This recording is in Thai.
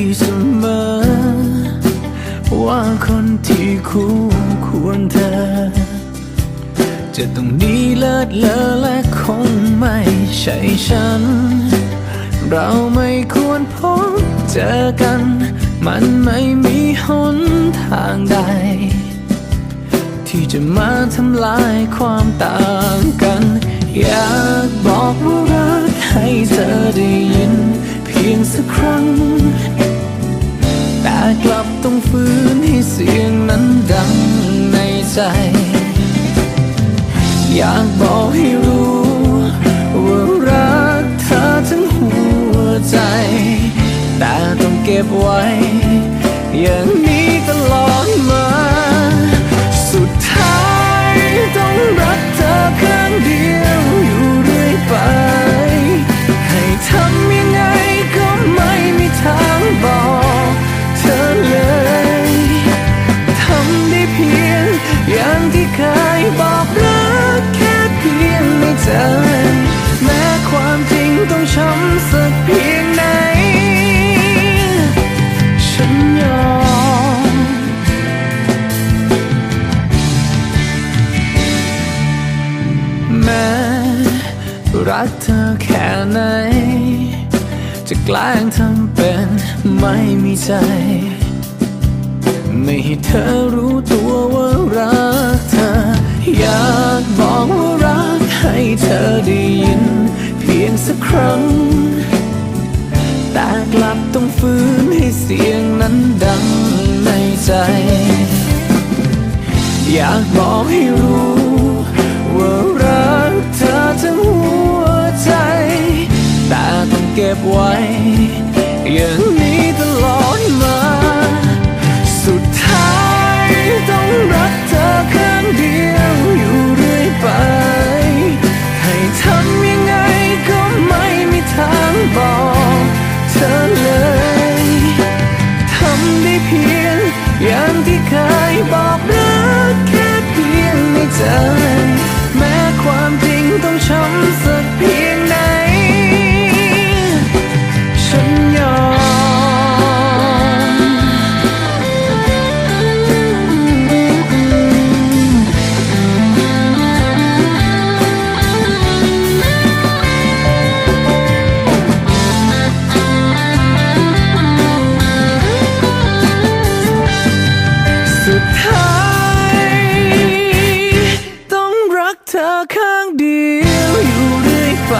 ีเสมอ ว่าคนที่คู่ควรเธอ จะต้องดีเลิศเลอและคงไม่ใช่ฉัน เราไม่ควรพบเจอกัน มันไม่มีหนทางใด ที่จะมาทำลายความต่างกัน อยากบอกว่ารักให้เธอได้ ใจ อยากบอกให้รู้ว่ารักเธอทั้งหัวใจ แต่ต้องเก็บไว้อย่าง รักเธอแค่ไหน จะแกล้งทำเป็นไม่มีใจ ไม่ให้เธอรู้ตัวว่ารักเธอ อยากบอกว่ารักให้เธอได้ยิน เพียงสักครั้ง แต่กลับต้องฟื้นให้เสียงนั้นดังในใจ อยากบอกให้รู้ เก็บไว้ อย่างนี้ เธอข้างเดียวอยู่เรื่อยไป